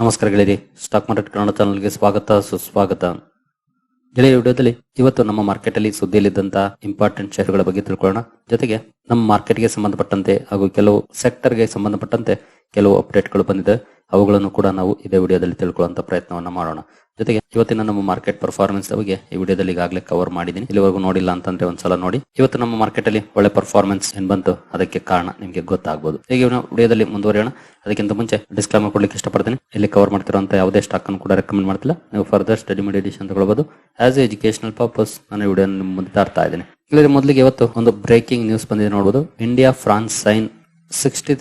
ನಮಸ್ಕಾರ ಗೆಳೆಯರಿ stock market Kannada ಚಾನಲ್ಗೆ ಸ್ವಾಗತ, ಸುಸ್ವಾಗತ. ಗೆಳೆಯ ವಿಡಿಯೋದಲ್ಲಿ ಇವತ್ತು ನಮ್ಮ ಮಾರ್ಕೆಟ್ ಅಲ್ಲಿ ಸುದ್ದಿಯಲ್ಲಿದ್ದಂತಹ ಇಂಪಾರ್ಟೆಂಟ್ ಶೇರುಗಳ ಬಗ್ಗೆ ತಿಳ್ಕೊಳ್ಳೋಣ. ಜೊತೆಗೆ ನಮ್ಮ ಮಾರ್ಕೆಟ್ಗೆ ಸಂಬಂಧಪಟ್ಟಂತೆ ಹಾಗೂ ಕೆಲವು ಸೆಕ್ಟರ್ಗೆ ಸಂಬಂಧಪಟ್ಟಂತೆ ಕೆಲವು ಅಪ್ಡೇಟ್ಗಳು ಬಂದಿದೆ. ಅವುಗಳನ್ನು ಕೂಡ ನಾವು ಇದೇ ವಿಡಿಯೋದಲ್ಲಿ ತಿಳ್ಕೊಳ್ಳುವಂತ ಪ್ರಯತ್ನವನ್ನ ಮಾಡೋಣ. ಜೊತೆಗೆ ಇವತ್ತಿನ ನಮ್ಮ ಮಾರ್ಕೆಟ್ ಪರ್ಫಾರ್ಮೆನ್ಸ್ ಬಗ್ಗೆ ಈ ವಿಡಿಯೋದಲ್ಲಿ ಈಗಾಗಲೇ ಕವರ್ ಮಾಡಿದ್ದೀನಿ. ಇಲ್ಲಿವರೆಗೂ ನೋಡಿಲ್ಲ ಅಂತಂದ್ರೆ ಒಂದ್ಸಲ ನೋಡಿ. ಇವತ್ತು ನಮ್ಮ ಮಾರ್ಕೆಟ್ ಅಲ್ಲಿ ಒಳ್ಳೆ ಪರ್ಫಾರ್ಮೆನ್ಸ್ ಏನ್ ಬಂತು? ಅದಕ್ಕೆ ಕಾರಣ ನಿಮಗೆ ಗೊತ್ತಾಗಬಹುದು ಈಗ ನಾವು ವಿಡಿಯೋದಲ್ಲಿ ಮುಂದುವರಿಯೋಣ. ಅದಕ್ಕಿಂತ ಮುಂಚೆ ಡಿಸ್ಕ್ಲೈಮರ್ ಕೊಡ್ಲಿಕ್ಕೆ ಇಷ್ಟಪಡ್ತೀನಿ. ಇಲ್ಲಿ ಕವರ್ ಮಾಡ್ತಿರುವಂತಹ ಯಾವುದೇ ಸ್ಟಾಕ್ ಅನ್ನು ಕೂಡ ರೆಕಮೆಂಡ್ ಮಾಡ್ತಿಲ್ಲ. ನೀವು ಫರ್ದರ್ ಸ್ಟಡಿ ಮೆಡಿಟೇಷನ್ ತಗೊಳ್ಬಹುದು ಆಸ್ ಎ ಎಜುಕೇಶನಲ್ ಪರ್ಪಸ್ ನಾನು ವಿಡಿಯೋ ಮುಂದೆ ತರ್ತಾ ಇದ್ದೀನಿ. ಇಲ್ಲಿ ಮೊದಲಿಗೆ ಇವತ್ತು ಒಂದು ಬ್ರೇಕಿಂಗ್ ನ್ಯೂಸ್ ಬಂದಿದೆ ನೋಡಬಹುದು India France sign sixty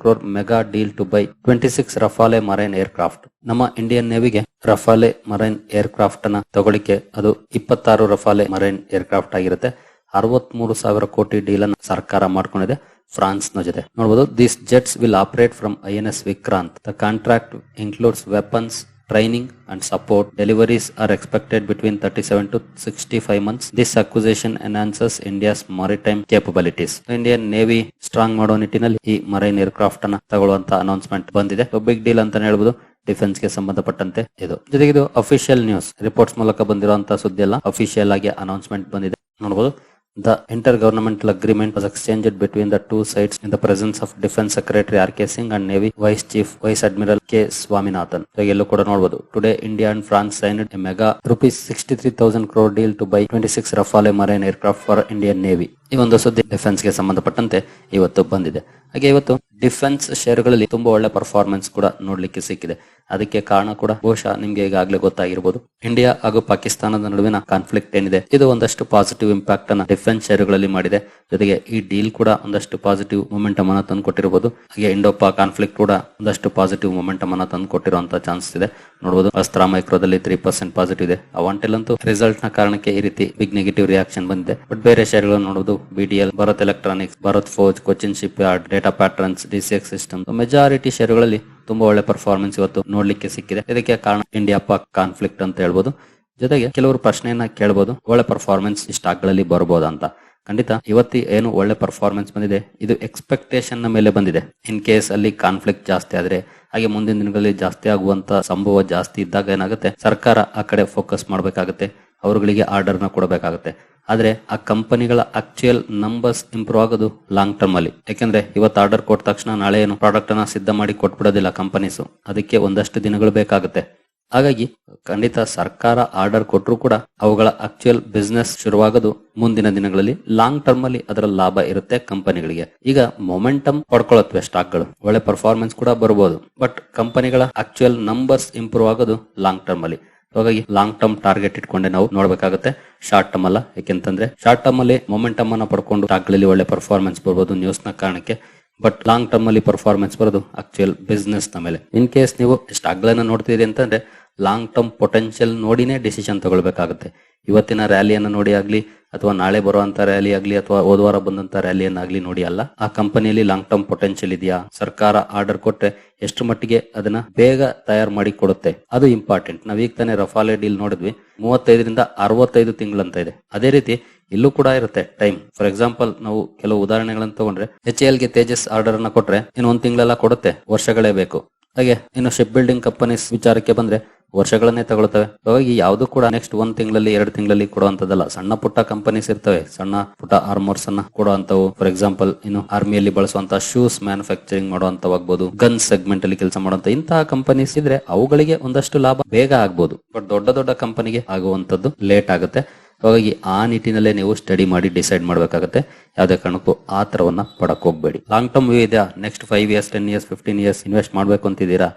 crore mega deal to buy twenty six Rafale marine aircraft ನಮ್ಮ ಇಂಡಿಯನ್ ನೇವಿಗೆ ರಫಾಲೆ ಮರೈನ್ ಏರ್ಕ್ರಾಫ್ಟ್ನ ತಗೊಳಿಕೆ ಅದು ಇಪ್ಪತ್ತಾರು ರಫಾಲೆ ಮರೈನ್ ಏರ್ಕ್ರಾಫ್ಟ್ ಆಗಿರುತ್ತೆ. ಅರವತ್ಮೂರು ಸಾವಿರ ಕೋಟಿ ಡೀಲ್ ಅನ್ನು ಸರ್ಕಾರ ಮಾಡ್ಕೊಂಡಿದೆ ಫ್ರಾನ್ಸ್ನ ಜೊತೆ. ನೋಡಬಹುದು this jets will operate from I N S Vikrant the contract includes weapons training and support. Deliveries are expected between 37 to 65 months. This acquisition enhances India's maritime capabilities. Indian navy strong ಮಾಡೋ ನಿಟ್ಟಿನಲ್ಲಿ ಈ marine aircraft ಅನ್ನ ತಗೊಳ್ಳುವಂತ announcement ಬಂದಿದೆ big deal ಅಂತಾನೆ ಹೇಳ್ಬೋದು ಡಿಫೆನ್ಸ್ಗೆ ಸಂಬಂಧಪಟ್ಟಂತೆ ಇದು ಜೊತೆಗೆ ಇದು ಅಫಿಷಿಯಲ್ ನ್ಯೂಸ್ ರಿಪೋರ್ಟ್ಸ್ ಮೂಲಕ ಬಂದಿರುವಂತಹ ಸುದ್ದಿ ಅಲ್ಲ ಅಫಿಷಿಯಲ್ ಆಗಿ ಅನೌನ್ಸ್ಮೆಂಟ್ ಬಂದಿದೆ ನೋಡಬಹುದು The intergovernmental agreement was exchanged between the two sides in the presence of Defense Secretary R.K. Singh and Navy Vice Chief Vice Admiral K. Swaminathan. So, ಎಲ್ಲೂ ಕೂಡ ನೋಡಬಹುದು today India and France signed a mega rupees sixty three thousand crore deal to buy twenty six Rafale marine aircraft for Indian navy ಈ ಒಂದು ಸುದ್ದಿ ಡಿಫೆನ್ಸ್ಗೆ ಸಂಬಂಧಪಟ್ಟಂತೆ ಇವತ್ತು ಬಂದಿದೆ ಹಾಗೆ ಇವತ್ತು ಡಿಫೆನ್ಸ್ ಶೇರುಗಳಲ್ಲಿ ತುಂಬಾ ಒಳ್ಳೆ ಪರ್ಫಾರ್ಮೆನ್ಸ್ ಕೂಡ ನೋಡ್ಲಿಕ್ಕೆ ಸಿಕ್ಕಿದೆ. ಅದಕ್ಕೆ ಕಾರಣ ಕೂಡ ಬಹುಶಃ ನಿಮ್ಗೆ ಈಗಾಗಲೇ ಗೊತ್ತಾಗಿರ್ಬೋದು. ಇಂಡಿಯಾ ಹಾಗೂ ಪಾಕಿಸ್ತಾನದ ನಡುವಿನ ಕಾನ್ಫ್ಲಿಕ್ಟ್ ಏನಿದೆ, ಇದು ಒಂದಷ್ಟು ಪಾಸಿಟಿವ್ ಇಂಪ್ಯಾಕ್ಟ್ ಅನ್ನ ಡಿಫೆನ್ಸ್ ಶೇರುಗಳಲ್ಲಿ ಮಾಡಿದೆ. ಜೊತೆಗೆ ಈ ಡೀಲ್ ಕೂಡ ಒಂದಷ್ಟು ಪಾಸಿಟಿವ್ ಮೊಮೆಂಟಮ್ ಅನ್ನ ತಂದು ಕೊಟ್ಟಿರಬಹುದು ಹಾಗೆ ಇಂಡೋಪಾ ಕಾನ್ಫ್ಲಿಕ್ಟ್ ಕೂಡ ಒಂದಷ್ಟು ಪಾಸಿಟಿವ್ ಮೊಮೆಂಟಮ್ ಅನ್ನ ತಂದು ಕೊಟ್ಟಿರುವಂತ ಚಾನ್ಸ್ ಇದೆ. ನೋಡಬಹುದು ಅಸ್ತ್ರ ಮೈಕ್ರೋದಲ್ಲಿ ತ್ರೀ ಪರ್ಸೆಂಟ್ ಪಾಸಿಟಿವ್ ಇದೆ. ಅವಾಂಟೆಲ್ ಅಂತೂ ರಿಸಲ್ಟ್ನ ಕಾರಣಕ್ಕೆ ಈ ರೀತಿ ಬಿಗ್ ನೆಗೆಟಿವ್ ರಿಯಾಕ್ಷನ್ ಬಂದಿದೆ. ಬಟ್ ಬೇರೆ ಶೇರ್ಗಳನ್ನ ನೋಡಬಹುದು BDL Bharat Electronics Bharat Forge Cochin Shipyard Data Patterns DCX System. Majority ಶೇರುಗಳಲ್ಲಿ ತುಂಬಾ ಒಳ್ಳೆ ಪರ್ಫಾರ್ಮೆನ್ಸ್ ಇವತ್ತು ನೋಡ್ಲಿಕ್ಕೆ ಸಿಕ್ಕಿದೆ. ಇದಕ್ಕೆ ಕಾರಣ ಇಂಡಿಯಾ ಪಾಕ್ ಕಾನ್ಫ್ಲಿಕ್ಟ್ ಅಂತ ಹೇಳ್ಬೋದು. ಜೊತೆಗೆ ಕೆಲವರು ಪ್ರಶ್ನೆಯನ್ನ ಕೇಳಬಹುದು ಒಳ್ಳೆ ಪರ್ಫಾರ್ಮೆನ್ಸ್ ಸ್ಟಾಕ್ಗಳಲ್ಲಿ ಬರಬಹುದು ಅಂತ ಖಂಡಿತ ಇವತ್ತಿ ಏನು ಒಳ್ಳೆ ಪರ್ಫಾರ್ಮೆನ್ಸ್ ಬಂದಿದೆ, ಇದು ಎಕ್ಸ್ಪೆಕ್ಟೇಷನ್ನ ಮೇಲೆ ಬಂದಿದೆ. ಇನ್ ಕೇಸ್ ಅಲ್ಲಿ ಕಾನ್ಫ್ಲಿಕ್ಟ್ ಜಾಸ್ತಿ ಆದ್ರೆ, ಹಾಗೆ ಮುಂದಿನ ದಿನಗಳಲ್ಲಿ ಜಾಸ್ತಿ ಆಗುವಂತ ಸಂಭವ ಜಾಸ್ತಿ ಇದ್ದಾಗ ಏನಾಗುತ್ತೆ, ಸರ್ಕಾರ ಆ ಕಡೆ ಫೋಕಸ್ ಮಾಡಬೇಕಾಗುತ್ತೆ. ಅವರುಗಳಿಗೆ ಆರ್ಡರ್ನ ಕೊಡಬೇಕಾಗುತ್ತೆ. ಆದರೆ ಆ ಕಂಪನಿಗಳ ಆಕ್ಚುಯಲ್ ನಂಬರ್ಸ್ ಇಂಪ್ರೂವ್ ಆಗೋದು ಲಾಂಗ್ ಟರ್ಮ್ ಅಲ್ಲಿ. ಯಾಕೆಂದ್ರೆ ಇವತ್ತು ಆರ್ಡರ್ ಕೊಟ್ಟ ತಕ್ಷಣ ನಾಳೆ ಏನು ಪ್ರಾಡಕ್ಟ್ ಅನ್ನ ಸಿದ್ಧ ಮಾಡಿ ಕೊಟ್ಬಿಡೋದಿಲ್ಲ ಕಂಪನೀಸ್ ಅದಕ್ಕೆ ಒಂದಷ್ಟು ದಿನಗಳು ಬೇಕಾಗುತ್ತೆ. ಹಾಗಾಗಿ ಖಂಡಿತ ಸರ್ಕಾರ ಆರ್ಡರ್ ಕೊಟ್ಟರು ಕೂಡ ಅವುಗಳ ಆಕ್ಚುಯಲ್ ಬಿಸ್ನೆಸ್ ಶುರುವಾಗೋದು ಮುಂದಿನ ದಿನಗಳಲ್ಲಿ ಲಾಂಗ್ ಟರ್ಮ್ ಅಲ್ಲಿ ಅದರ ಲಾಭ ಇರುತ್ತೆ ಕಂಪನಿಗಳಿಗೆ. ಈಗ ಮೊಮೆಂಟಮ್ ಪಡ್ಕೊಳತ್ವೆ ಸ್ಟಾಕ್ಗಳು ಒಳ್ಳೆ ಪರ್ಫಾರ್ಮೆನ್ಸ್ ಕೂಡ ಬರಬಹುದು ಬಟ್ ಕಂಪನಿಗಳ ಆಕ್ಚುಯಲ್ ನಂಬರ್ಸ್ ಇಂಪ್ರೂವ್ ಆಗೋದು ಲಾಂಗ್ ಟರ್ಮ್ ಅಲ್ಲಿ. ಹಾಗಾಗಿ ಲಾಂಗ್ ಟರ್ಮ್ ಟಾರ್ಗೆಟ್ ಇಟ್ಕೊಂಡೆ ನಾವು ನೋಡಬೇಕಾಗುತ್ತೆ. ಶಾರ್ಟ್ ಟರ್ಮ್ ಅಲ್ಲ ಯಾಕೆಂತಂದ್ರೆ ಶಾರ್ಟ್ ಟರ್ಮ್ ಅಲ್ಲಿ ಮೊಮೆಂಟಮ್ ಅನ್ನ ಪಡ್ಕೊಂಡು ಸ್ಟಾಕ್ಗಳಲ್ಲಿ ಒಳ್ಳೆ ಪರ್ಫಾರ್ಮೆನ್ಸ್ ಬರ್ಬೋದು ನ್ಯೂಸ್ನ ಕಾರಣಕ್ಕೆ. ಬಟ್ ಲಾಂಗ್ ಟರ್ಮ್ ಅಲ್ಲಿ ಪರ್ಫಾರ್ಮೆನ್ಸ್ ಬರೋದು ಆಕ್ಚುಯಲ್ ಬಿಸ್ನೆಸ್ನ ಮೇಲೆ. ಇನ್ ಕೇಸ್ ನೀವು ಸ್ಟಾಕ್ಗಳನ್ನ ನೋಡ್ತೀರಿ ಅಂತಂದ್ರೆ ಲಾಂಗ್ ಟರ್ಮ್ ಪೊಟೆನ್ಷಿಯಲ್ ನೋಡಿನೇ ಡಿಸಿಷನ್ ತಗೊಳ್ಬೇಕಾಗುತ್ತೆ. ಇವತ್ತಿನ ರ್ಯಾಲಿಯನ್ನು ನೋಡಿ ಆಗಲಿ, ಅಥವಾ ನಾಳೆ ಬರುವಂತ ರ್ಯಾಲಿ ಆಗಲಿ, ಅಥವಾ ಹೋದವಾರ ಬಂದಂತ ರ್ಯಾಲಿಯನ್ನಾಗ್ಲಿ ನೋಡಿ ಅಲ್ಲ. ಆ ಕಂಪನಿಯಲ್ಲಿ ಲಾಂಗ್ ಟರ್ಮ್ ಪೊಟೆನ್ಷಿಯಲ್ ಇದೆಯಾ? ಸರ್ಕಾರ ಆರ್ಡರ್ ಕೊಟ್ಟರೆ ಎಷ್ಟು ಮಟ್ಟಿಗೆ ಅದನ್ನ ಬೇಗ ತಯಾರು ಮಾಡಿ ಕೊಡುತ್ತೆ? ಅದು ಇಂಪಾರ್ಟೆಂಟ್ ನಾವ್ ಈಗ ತಾನೇ ರಫಾಲೆ ಡೀಲ್ ನೋಡಿದ್ವಿ. ಮೂವತ್ತೈದರಿಂದ ಅರವತ್ತೈದು ತಿಂಗಳಂತ ಇದೆ. ಅದೇ ರೀತಿ ಇಲ್ಲೂ ಕೂಡ ಇರುತ್ತೆ ಟೈಮ್ ಫಾರ್ ಎಕ್ಸಾಂಪಲ್ ನಾವು ಕೆಲವು ಉದಾಹರಣೆಗಳನ್ನು ತಗೊಂಡ್ರೆ ಎಚ್ ಎಲ್ಗೆ ತೇಜಸ್ ಆರ್ಡರ್ ಅನ್ನ ಕೊಟ್ರೆ, ಇನ್ನು ಒಂದ್ ತಿಂಗಳೆಲ್ಲ ಕೊಡುತ್ತೆ. ವರ್ಷಗಳೇ ಬೇಕು. ಹಾಗೆ ಇನ್ನು ಶಿಪ್ ಬಿಲ್ಡಿಂಗ್ ಕಂಪನೀಸ್ ವಿಚಾರಕ್ಕೆ ಬಂದ್ರೆ ವರ್ಷಗಳನ್ನೇ ತಗೊಳ್ತವೆ. ಹಾಗಾಗಿ ಯಾವ್ದು ಕೂಡ ನೆಕ್ಸ್ಟ್ ಒಂದ್ ತಿಂಗಳಲ್ಲಿ, ಎರಡು ತಿಂಗಳಲ್ಲಿ ಕೊಡುವಂತದಲ್ಲ ಸಣ್ಣ ಪುಟ್ಟ ಕಂಪನೀಸ್ ಇರ್ತವೆ. ಸಣ್ಣ ಪುಟ್ಟ ಆರ್ಮರ್ಸ್ ಅನ್ನ ಕೊಡುವಂತವು ಫಾರ್ ಎಕ್ಸಾಂಪಲ್ ಇನ್ನು ಆರ್ಮಿಯಲ್ಲಿ ಬಳಸುವಂತ ಶೂಸ್ ಮ್ಯಾನುಫ್ಯಾಕ್ಚರಿಂಗ್ ಮಾಡುವಂತವಾಗ್ಬೋದು ಗನ್ ಸೆಗ್ಮೆಂಟ್ ಅಲ್ಲಿ ಕೆಲಸ ಮಾಡುವಂತ ಇಂತಹ ಕಂಪನೀಸ್ ಇದ್ರೆ ಅವುಗಳಿಗೆ ಒಂದಷ್ಟು ಲಾಭ ಬೇಗ ಆಗ್ಬೋದು. ಬಟ್ ದೊಡ್ಡ ದೊಡ್ಡ ಕಂಪನಿಗೆ ಆಗುವಂತದ್ದು ಲೇಟ್ ಆಗುತ್ತೆ. ಹಾಗಾಗಿ ಆ ನಿಟ್ಟಿನಲ್ಲೇ ನೀವು ಸ್ಟಡಿ ಮಾಡಿ ಡಿಸೈಡ್ ಮಾಡಬೇಕಾಗುತ್ತೆ. ಯಾವುದೇ ಕಾರಣಕ್ಕೂ ಆ ತರವನ್ನ ಪಡಕ್ ಹೋಗ್ಬೇಡಿ. ಲಾಂಗ್ ಟರ್ಮ್ ವ್ಯೂ ಇದೆಯಾ? Next five years ten years fifteen years invest ಮಾಡ್ಬೇಕು ಅಂತಿದ್ದೀರಾ?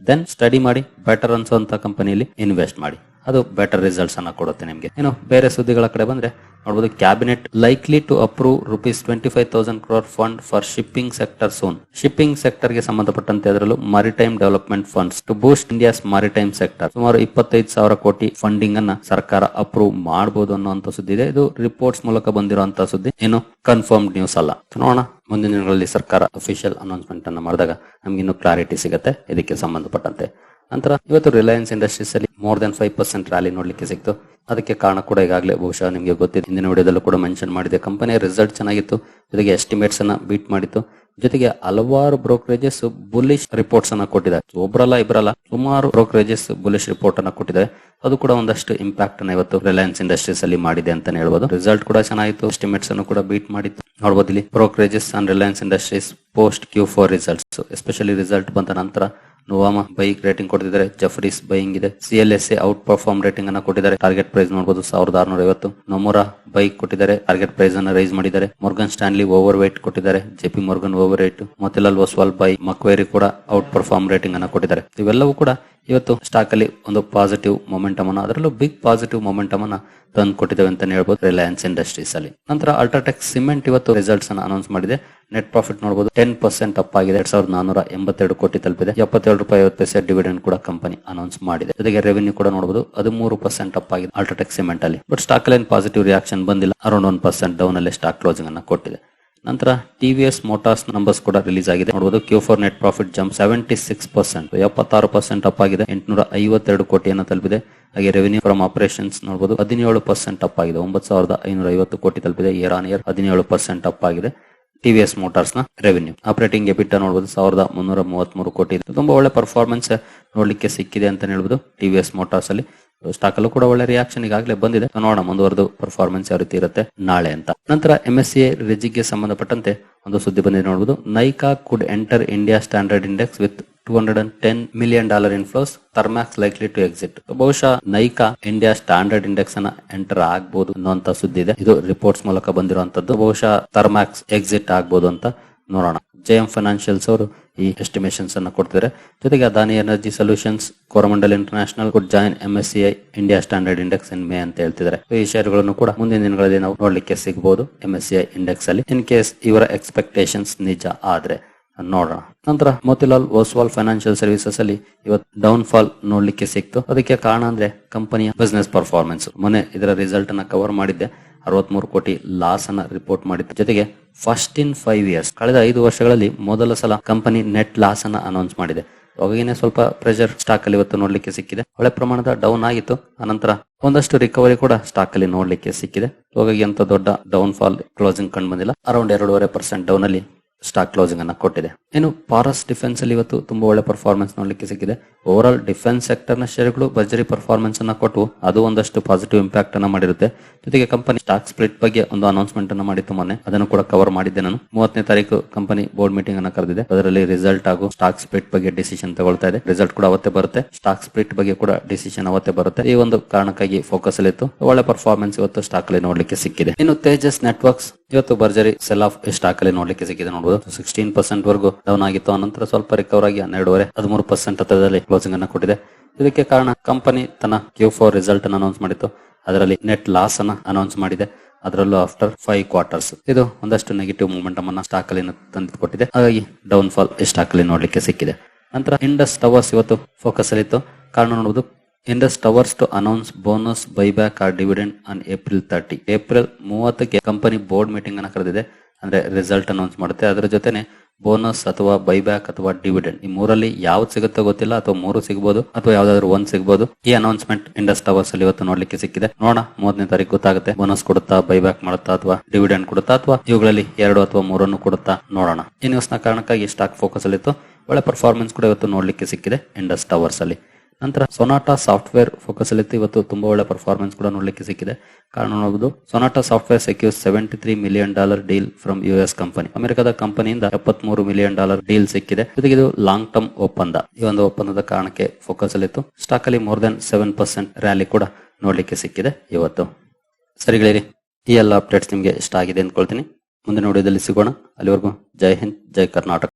ದೆನ್ ಸ್ಟಡಿ ಮಾಡಿ ಬೆಟರ್ ಅನ್ಸುವಂತ ಕಂಪನಿಯಲ್ಲಿ ಇನ್ವೆಸ್ಟ್ ಮಾಡಿ. ಅದು ಬೆಟರ್ ರಿಸಲ್ಟ್ಸ್ ಅನ್ನ ಕೊಡುತ್ತೆ ನಿಮಗೆ. ಏನು ಬೇರೆ ಸುದ್ದಿಗಳ ಕಡೆ ಬಂದ್ರೆ ನೋಡಬಹುದು cabinet likely to approve rupees twenty five thousand crore fund for shipping sector soan shipping ಸೆಕ್ಟರ್ಗೆ ಸಂಬಂಧಪಟ್ಟಂತೆ ಅದರಲ್ಲೂ maritime development funds to boost India's maritime sector ಸುಮಾರು ಇಪ್ಪತ್ತೈದು ಸಾವಿರ ಕೋಟಿ ಫಂಡಿಂಗ್ ಅನ್ನ ಸರ್ಕಾರ ಅಪ್ರೂವ್ ಮಾಡಬಹುದು ಅನ್ನುವಂತ ಸುದ್ದಿ ಇದೆ. ಇದು ರಿಪೋರ್ಟ್ಸ್ ಮೂಲಕ ಬಂದಿರುವಂತಹ ಸುದ್ದಿ. ಏನು ಕನ್ಫರ್ಮ್ ನ್ಯೂಸ್ ಅಲ್ಲ. ನೋಡೋಣ. ಮುಂದಿನ ದಿನಗಳಲ್ಲಿ ಸರ್ಕಾರ ಅಫಿಷಿಯಲ್ ಅನೌನ್ಸ್ಮೆಂಟ್ ಅನ್ನು ಮಾಡಿದಾಗ ನಮ್ಗೆ ಇನ್ನು ಕ್ಲಾರಿಟಿ ಸಿಗುತ್ತೆ. ಇದಕ್ಕೆ ಸಂಬಂಧಪಟ್ಟಂತೆ ನಂತರ ಇವತ್ತು ರಿಲಯನ್ಸ್ ಇಂಡಸ್ಟ್ರೀಸ್ ಅಲ್ಲಿ more than five percent rally ನೋಡ್ಲಿಕ್ಕೆ ಸಿಕ್ತು. ಅದಕ್ಕೆ ಕಾರಣ ಕೂಡ ಈಗಾಗಲೇ ಬಹುಶಃ ನಿಮಗೆ ಗೊತ್ತಿದೆ. ಹಿಂದಿನ ವಿಡಿಯೋದಲ್ಲೂ ಕೂಡ ಮೆನ್ಷನ್ ಮಾಡಿದೆ ಕಂಪನಿ ರಿಸಲ್ಟ್ ಚೆನ್ನಾಗಿತ್ತು. ಜೊತೆಗೆ ಎಸ್ಟಿಮೇಟ್ಸ್ ಅನ್ನ ಬೀಟ್ ಮಾಡಿತ್ತು. ಜೊತೆಗೆ ಹಲವಾರು ಬ್ರೋಕರೇಜಸ್ ಬುಲಿಶ್ ರಿಪೋರ್ಟ್ಸ್ ಅನ್ನ ಕೊಟ್ಟಿದ್ದಾರೆ ಒಬ್ಬರಲ್ಲ ಇಬ್ಬರಲ್ಲ ಸುಮಾರು ಬ್ರೋಕರೇಜಸ್ ಬುಲಿಶ್ ರಿಪೋರ್ಟ್ ಅನ್ನ ಕೊಟ್ಟಿದ್ದಾರೆ ಅದು ಕೂಡ ಒಂದಷ್ಟು ಇಂಪ್ಯಾಕ್ಟ್ ಅನ್ನ ಇವತ್ತು ರಿಲಯನ್ಸ್ ಇಂಡಸ್ಟ್ರೀಸ್ ಅಲ್ಲಿ ಮಾಡಿದೆ ಅಂತಾನೆ ಹೇಳ್ಬೋದು. ರಿಸಲ್ಟ್ ಕೂಡ ಚೆನ್ನಾಗಿತ್ತು. ಎಸ್ಟಿಮೇಟ್ಸ್ ಅನ್ನು ಕೂಡ ಬೀಟ್ ಮಾಡಿತ್ತು. ನೋಡಬಹುದು ಇಲ್ಲಿ brokerages and Reliance Industries post Q four results especially result ಬಂದ ನಂತರ ನೋವಾಮಾ ಬೈಕ್ ರೇಟಿಂಗ್ ಕೊಡ್ತಿದ್ದಾರೆ. ಜಫ್ರೀಸ್ ಬೈಯಿಂಗ್ ಇದೆ C L S A outperform rating ಅನ್ನ ಕೊಟ್ಟಿದ್ದಾರೆ. ಟಾರ್ಗೆಟ್ ಪ್ರೈಸ್ ನೋಡಬಹುದು ಸಾವಿರದ ಆರುನೂರ ಐವತ್ತು ನಮೋರಾ ಬೈಕ್ ಕೊಟ್ಟಿದ್ದಾರೆ. ಟಾರ್ಗೆಟ್ ಪ್ರೈಸ್ ಅನ್ನ ರೈಸ್ ಮಾಡಿದ್ದಾರೆ. ಮೊರ್ಗನ್ ಸ್ಟಾನ್ಲಿ ಓವರ್ ವೇಟ್ ಕೊಟ್ಟಿದ್ದಾರೆ. JP Morgan overweight Motilal Oswal buy Macquarie ಕೂಡ ಔಟ್ ಪರ್ಫಾರ್ಮ್ ರೇಟಿಂಗ್ ಅನ್ನ ಕೊಟ್ಟಿದ್ದಾರೆ. ಇವೆಲ್ಲವೂ ಕೂಡ ಇವತ್ತು ಸ್ಟಾಕ್ ಅಲ್ಲಿ ಒಂದು ಪಾಸಿಟಿವ್ ಮೊಮೆಂಟಮ್ ಅನ್ನು, ಅದರಲ್ಲೂ ಬಿಗ್ ಪಾಸಿಟಿವ್ ಮೊಮೆಂಟಮ್ ಅನ್ನ ತಂದು ಕೊಟ್ಟಿದ್ದೇವೆ ಅಂತ ಹೇಳ್ಬೋದು ರಿಲಯನ್ಸ್ ಇಂಡಸ್ಟ್ರೀಸ್ ಅಲ್ಲಿ. ನಂತರ ಅಲ್ಟ್ರಾಟೆಕ್ ಸಿಮೆಂಟ್ ಇವತ್ತು ರಿಸಲ್ಟ್ಸ್ ಅನ್ನ ಅನೌನ್ಸ್ ಮಾಡಿದೆ. ನೆಟ್ ಪ್ರಾಫಿಟ್ ನೋಡಬಹುದು ಟೆನ್ ಪರ್ಸೆಂಟ್ ಅಪ್ ಆಗಿದೆ. ಎರಡ್ ಸಾವಿರದ ನಾನೂರ ಎಂಬತ್ತೆರಡು ಕೋಟಿ ತಲುಪಿದೆ. ಎಪ್ಪತ್ತೆರಡು ರೂಪಾಯಿ ಐವತ್ತು ಪೈಸೆ ಡಿವಿಡೆಂಡ್ ಕೂಡ ಕಂಪನಿ ಅನೌನ್ಸ್ ಮಾಡಿದೆ. ಜೊತೆಗೆ ರೆವೆನ್ಯೂ ಕೂಡ ನೋಡಬಹುದು ಅದು ಮೂರು ಪರ್ಸೆಂಟ್ ಅಪ್ ಆಗಿದೆ ಅಲ್ಟ್ರಾಟೆಕ್ ಸಿಮೆಂಟ್ ಅಲ್ಲಿ. ಬಟ್ ಸ್ಟಾಕ್ ಅಲ್ಲಿ ಪಾಸಿಟಿವ್ ರಿಯಾಕ್ಷನ್ ಬಂದಿಲ್ಲ. ಅರೌಂಡ್ ಒನ್ ಪರ್ಸೆಂಟ್ ಡೌನ್ ಅಲ್ಲಿ ಸ್ಟಾಕ್ ಕ್ಲೋಸಿಂಗ್ ಅನ್ನು ಕೊಟ್ಟಿದೆ. ನಂತರ ಟಿವಿಎಸ್ ಮೋಟಾರ್ಸ್ ನಂಬರ್ಸ್ ಕೂಡ ರಿಲೀಸ್ ಆಗಿದೆ. ನೋಡಬಹುದು Q four net profit jump seventy six percent ಎಪ್ಪತ್ತಾರು ಪರ್ಸೆಂಟ್ ಅಪ್ ಆಗಿದೆ. ಎಂಟುನೂರ ಐವತ್ತೆರಡು ಕೋಟಿಯನ್ನು ತಲುಪಿದೆ. ಹಾಗೆ ರೆವೆನ್ಯೂ ಫ್ರಮ್ ಆಪರೇಷನ್ಸ್ ನೋಡಬಹುದು ಹದಿನೇಳು ಪರ್ಸೆಂಟ್ ಅಪ್ ಆಗಿದೆ. ಒಂಬತ್ತು ಸಾವಿರದ ಐನೂರ ಐವತ್ತು ಕೋಟಿ ತಲುಪಿದೆ. ಇಯರ್ ಆನ್ ಇಯರ್ ಹದಿನೇಳು ಪರ್ಸೆಂಟ್ ಅಪ್ ಆಗಿದೆ. ಟಿವಿಎಸ್ ಮೋಟಾರ್ಸ್ನ ರೆವೆನ್ಯೂ ಆಪರೇಟಿಂಗ್ ಎಬಿಟ್ ನೋಡಬಹುದು ಸಾವಿರದ ಮುನ್ನೂರ ಮೂವತ್ಮೂರು ಕೋಟಿ. ತುಂಬಾ ಒಳ್ಳೆ ಪರ್ಫಾರ್ಮೆನ್ಸ್ ನೋಡ್ಲಿಕ್ಕೆ ಸಿಕ್ಕಿದೆ ಅಂತ ಹೇಳ್ಬೋದು ಟಿವಿಎಸ್ ಮೋಟಾರ್ಸ್ ಅಲ್ಲಿ. ಸ್ಟಾಕ್ ಅಲ್ಲೂ ಕೂಡ ಒಳ್ಳೆ ರಿಯಾಕ್ಷನ್ ಈಗಾಗಲೇ ಬಂದಿದೆ. ನೋಡೋಣ, ಮುಂದುವರೆದು ಪರ್ಫಾರ್ಮೆನ್ಸ್ ಯಾವ ರೀತಿ ಇರುತ್ತೆ ನಾಳೆ ಅಂತ. ನಂತರ ಎಂ ಎಸ್ ಸಿ ರಿಜಿಗೆ ಸಂಬಂಧಪಟ್ಟಂತೆ ಒಂದು ಸುದ್ದಿ ಬಂದಿದೆ ನೋಡಬಹುದು Nykaa could enter India Standard Index with two hundred and ten million dollar inflows Thermax likely to exit ಬಹುಶಃ ನೈಕಾ ಇಂಡಿಯಾ ಸ್ಟ್ಯಾಂಡರ್ಡ್ ಇಂಡೆಕ್ಸ್ ಅನ್ನ ಎಂಟರ್ ಆಗಬಹುದು ಅನ್ನುವಂತ ಸುದ್ದಿ ಇದೆ. ಇದು ರಿಪೋರ್ಟ್ಸ್ ಮೂಲಕ ಬಂದಿರುವಂತದ್ದು. ಬಹುಶಃ ಥರ್ಮ್ಯಾಕ್ಸ್ ಎಕ್ಸಿಟ್ ಆಗಬಹುದು ಅಂತ ನೋಡೋಣ. ಜೆಎಂ ಎಂ ಫೈನಾನ್ಷಿಯಲ್ಸ್ ಅವರು ಈ ಎಸ್ಟಿಮೇಷನ್ಸ್ ಅನ್ನು ಕೊಡ್ತಿದ್ದಾರೆ. ಜೊತೆಗೆ Adani Energy Solutions Coromandel International could join MSCI India Standard Index in May ಅಂತ ಹೇಳ್ತಿದ್ದಾರೆ. ಈ ಷೇರುಗಳನ್ನು ಕೂಡ ಮುಂದಿನ ದಿನಗಳಲ್ಲಿ ನಾವು ನೋಡ್ಲಿಕ್ಕೆ ಸಿಗಬಹುದು ಎಂಎಸ್ಸಿಐ ಇಂಡೆಕ್ಸ್ ಅಲ್ಲಿ. ಇನ್ ಕೇಸ್ ಇವರ ಎಕ್ಸ್ಪೆಕ್ಟೇಷನ್ಸ್ ನಿಜ ಆದ್ರೆ. ನೋಡೋಣ ನಂತರ ಮೋತಿಲಾಲ್ ಓಸ್ವಾಲ್ ಫೈನಾನ್ಷಿಯಲ್ ಸರ್ವಿಸಸ್ ಅಲ್ಲಿ ಇವತ್ತು ಡೌನ್ ಫಾಲ್ ನೋಡ್ಲಿಕ್ಕೆ ಸಿಕ್ತು. ಅದಕ್ಕೆ ಕಾರಣ ಅಂದ್ರೆ ಕಂಪನಿಯ ಬಿಸ್ನೆಸ್ ಪರ್ಫಾರ್ಮೆನ್ಸ್. ಮೊನ್ನೆ ಇದರ ರಿಸಲ್ಟ್ ಅನ್ನ ಕವರ್ ಮಾಡಿದ್ದೆ. ಅರವತ್ಮೂರು ಕೋಟಿ ಲಾಸ್ ಅನ್ನ ರಿಪೋರ್ಟ್ ಮಾಡಿದ್ದೆ ಜೊತೆಗೆ ಫಸ್ಟ್ ಇನ್ ಫೈವ್ ಇಯರ್ಸ್ ಕಳೆದ ಐದು ವರ್ಷಗಳಲ್ಲಿ ಮೊದಲ ಸಲ ಕಂಪನಿ ನೆಟ್ ಲಾಸ್ ಅನ್ನ ಅನೌನ್ಸ್ ಮಾಡಿದೆ. ಅವಾಗೇನೆ ಸ್ವಲ್ಪ ಪ್ರೆಷರ್ ಸ್ಟಾಕ್ ಅಲ್ಲಿ ಇವತ್ತು ನೋಡ್ಲಿಕ್ಕೆ ಸಿಕ್ಕಿದೆ. ಒಳ್ಳೆ ಪ್ರಮಾಣದ ಡೌನ್ ಆಗಿತ್ತು. ಅನಂತರ ಒಂದಷ್ಟು ರಿಕವರಿ ಕೂಡ ಸ್ಟಾಕ್ ಅಲ್ಲಿ ನೋಡ್ಲಿಕ್ಕೆ ಸಿಕ್ಕಿದೆ. ಹಾಗಾಗಿ ಅಂತ ದೊಡ್ಡ ಡೌನ್ ಫಾಲ್ ಕ್ಲೋಸಿಂಗ್ ಕಂಡು ಬಂದಿಲ್ಲ. ಅರೌಂಡ್ ಎರಡೂವರೆ ಪರ್ಸೆಂಟ್ ಡೌನ್ ಅಲ್ಲಿ ಸ್ಟಾಕ್ ಕ್ಲೋಸಿಂಗ್ ಅನ್ನ ಕೊಟ್ಟಿದೆ. ಇನ್ನು ಪಾರಸ್ ಡಿಫೆನ್ಸ್ ಅಲ್ಲಿ ಇವತ್ತು ತುಂಬಾ ಒಳ್ಳೆ ಪರ್ಫಾರ್ಮೆನ್ಸ್ ನೋಡ್ಲಿಕ್ಕೆ ಸಿಕ್ಕಿದೆ. ಓವರ್ ಆಲ್ ಡಿಫೆನ್ಸ್ ಸೆಕ್ಟರ್ನ ಶೇರ್ಗಳು ಭರ್ಜರಿ ಪರ್ಫಾರ್ಮೆನ್ಸ್ ಅನ್ನ ಕೊಟ್ಟು ಅದು ಒಂದಷ್ಟು ಪಾಸಿಟಿವ್ ಇಂಪ್ಯಾಕ್ಟ್ ಅನ್ನ ಮಾಡಿರುತ್ತೆ. ಜೊತೆಗೆ ಕಂಪನಿ ಸ್ಟಾಕ್ ಸ್ಪ್ಲಿಟ್ ಬಗ್ಗೆ ಒಂದು ಅನೌನ್ಸ್ಮೆಂಟ್ ಅನ್ನ ಮಾಡಿತ್ತು ಮೊನ್ನೆ. ಅದನ್ನು ಕೂಡ ಕವರ್ ಮಾಡಿದ್ದೆ ನಾನು. ಮೂವತ್ತನೇ ತಾರೀಕು ಕಂಪನಿ ಬೋರ್ಡ್ ಮೀಟಿಂಗ್ ಅನ್ನ ಕರೆದಿದೆ. ಅದರಲ್ಲಿ ರಿಸಲ್ಟ್ ಹಾಗೂ ಸ್ಟಾಕ್ ಸ್ಪ್ಲಿಟ್ ಬಗ್ಗೆ ಡಿಸಿಷನ್ ತಗೊಳ್ತಾ ಇದೆ. ರಿಸಲ್ಟ್ ಕೂಡ ಅವತ್ತೇ ಬರುತ್ತೆ. ಸ್ಟಾಕ್ ಸ್ಪ್ಲಿಟ್ ಬಗ್ಗೆ ಕೂಡ ಡಿಸಿಷನ್ ಅವತ್ತೇ ಬರುತ್ತೆ. ಈ ಒಂದು ಕಾರಣಕ್ಕಾಗಿ ಫೋಕಸ್ ಅಲ್ಲಿ ಇತ್ತು ಒಳ್ಳೆ ಪರ್ಫಾರ್ಮೆನ್ಸ್ ಇವತ್ತು ಸ್ಟಾಕ್ ಅಲ್ಲಿ ನೋಡ್ಲಿಕ್ಕೆ ಸಿಕ್ಕಿದೆ. ಇನ್ನು ತೇಜಸ್ ನೆಟ್ವರ್ಕ್ಸ್ ಇವತ್ತು ಭರ್ಜರಿ ಸೆಲ್ ಆಫ್ ಸ್ಟಾಕ್ ಅಲ್ಲಿ ನೋಡ್ಲಿಕ್ಕೆ ಸಿಕ್ಕಿದೆ ನೋಡಬಹುದು ಸಿಕ್ಸ್ಟೀನ್ ಪರ್ಸೆಂಟ್ ವರೆಗೂ ಡೌನ್ ಆಗಿತ್ತು. ಅನಂತರ ಸ್ವಲ್ಪ ರಿಕವರ್ ಆಗಿ ಹನ್ನೆರಡುವರೆ, ಹದಿಮೂರು ಪರ್ಸೆಂಟ್ ಹತ್ತಿರದಲ್ಲಿ ಕ್ಲೋಸಿಂಗ್ ಅನ್ನು ಕೊಟ್ಟಿದೆ. ಇದಕ್ಕೆ ಕಾರಣ ಕಂಪನಿ ತನ್ನ ಕ್ಯೂ ಫೋರ್ ರಿಸಲ್ಟ್ ಅನ್ನು ಅನೌನ್ಸ್ ಮಾಡಿತ್ತು. ಅದರಲ್ಲಿ ನೆಟ್ ಲಾಸ್ ಅನ್ನ ಅನೌನ್ಸ್ ಮಾಡಿದೆ. ಅದರಲ್ಲೂ ಆಫ್ಟರ್ ಫೈವ್ ಕ್ವಾರ್ಟರ್ಸ್ ಇದು ಒಂದಷ್ಟು ನೆಗೆಟಿವ್ ಮೂಮೆಂಟಮ್ ಅನ್ನ ಸ್ಟಾಕ್ ಅಲ್ಲಿ ತಂದು ಹಾಗಾಗಿ ಡೌನ್ ಫಾಲ್ ಸ್ಟಾಕ್ ಅಲ್ಲಿ ನೋಡ್ಲಿಕ್ಕೆ ಸಿಕ್ಕಿದೆ. ನಂತರ ಇಂಡಸ್ ಟವರ್ಸ್ ಇವತ್ತು ಫೋಕಸ್ ಅಲ್ಲಿ ಇತ್ತು ಕಾರಣ ನೋಡಬಹುದು Indus Towers to announce bonus buyback or dividend on April thirty April ಮೂವತ್ತಕ್ಕೆ ಕಂಪನಿ ಬೋರ್ಡ್ ಮೀಟಿಂಗ್ ಅನ್ನ ಕರೆದಿದೆ. ಅಂದ್ರೆ ರಿಸಲ್ಟ್ ಅನೌನ್ಸ್ ಮಾಡುತ್ತೆ. ಅದರ ಜೊತೆನೆ ಬೋನಸ್ ಅಥವಾ ಬೈಬ್ಯಾಕ್ ಅಥವಾ ಡಿವಿಡೆಂಡ್ ಈ ಮೂರಲ್ಲಿ ಯಾವ್ದು ಸಿಗುತ್ತೋ ಗೊತ್ತಿಲ್ಲ, ಅಥವಾ ಮೂರು ಸಿಗಬಹುದು ಅಥವಾ ಯಾವ್ದಾದ್ರು ಒಂದ್ ಸಿಗಬಹುದು ಈ ಅನೌನ್ಸ್ಮೆಂಟ್ ಇಂಡಸ್ ಟವರ್ಸ್ ಅಲ್ಲಿ ಇವತ್ತು ನೋಡ್ಲಿಕ್ಕೆ ಸಿಕ್ಕಿದೆ. ನೋಡೋಣ ಮೂವತ್ತನೇ ತಾರೀಕು ಗೊತ್ತಾಗುತ್ತೆ. ಬೋನಸ್ ಕೊಡುತ್ತಾ ಬೈಬ್ಯಾಕ್ ಮಾಡುತ್ತಾ, ಅಥವಾ ಡಿವಿಡೆಂಡ್ ಕೊಡುತ್ತಾ, ಅಥವಾ ಇವುಗಳಲ್ಲಿ ಎರಡು ಅಥವಾ ಮೂರನ್ನು ಕೊಡುತ್ತಾ ನೋಡೋಣ. ಈ ನ್ಯೂಸ್ನ ಕಾರಣಕ್ಕಾಗಿ ಸ್ಟಾಕ್ ಫೋಕಸ್ ಅಲ್ಲಿ ಇತ್ತು ಒಳ್ಳೆ ಪರ್ಫಾರ್ಮೆನ್ಸ್ ಕೂಡ ಇವತ್ತು ನೋಡ್ಲಿಕ್ಕೆ ಸಿಕ್ಕಿದೆ ಇಂಡಸ್ ಟವರ್ಸ್ ಅಲ್ಲಿ. ನಂತರ ಸೊನಾಟಾ ಸಾಫ್ಟ್ವೇರ್ ಫೋಕಸ್ ಅಲ್ಲಿ ಇವತ್ತು ತುಂಬಾ ಒಳ್ಳೆ ಪರ್ಫಾರ್ಮೆನ್ಸ್ ಕೂಡ ನೋಡ್ಲಿಕ್ಕೆ ಸಿಕ್ಕಿದೆ. ಕಾರಣ ನೋಡಬಹುದು Sonata Software secure seventy three million dollar deal from U S company ಅಮೆರಿಕದ ಕಂಪನಿಯಿಂದ ಎಪ್ಪತ್ಮೂರು ಮಿಲಿಯನ್ ಡಾಲರ್ ಡೀಲ್ ಸಿಕ್ಕಿದೆ. ಜೊತೆಗೆ ಇದು ಲಾಂಗ್ ಟರ್ಮ್ ಒಪ್ಪಂದ. ಈ ಒಂದು ಒಪ್ಪಂದದ ಕಾರಣಕ್ಕೆ ಫೋಕಸ್ ಅಲ್ಲಿ ಇತ್ತು. ಸ್ಟಾಕ್ ಅಲ್ಲಿ more than seven percent rally ಕೂಡ ನೋಡ್ಲಿಕ್ಕೆ ಸಿಕ್ಕಿದೆ ಇವತ್ತು. ಸರಿಗಳಿರಿ ಈ ಎಲ್ಲ ಅಪ್ಡೇಟ್ಸ್ ನಿಮಗೆ ಇಷ್ಟ ಆಗಿದೆ ಅಂದ್ಕೊಳ್ತೀನಿ. ಮುಂದಿನ ವಿಡಿಯೋದಲ್ಲಿ ಸಿಗೋಣ. ಅಲ್ಲಿವರೆಗೂ ಜೈ ಹಿಂದ್, ಜೈ ಕರ್ನಾಟಕ.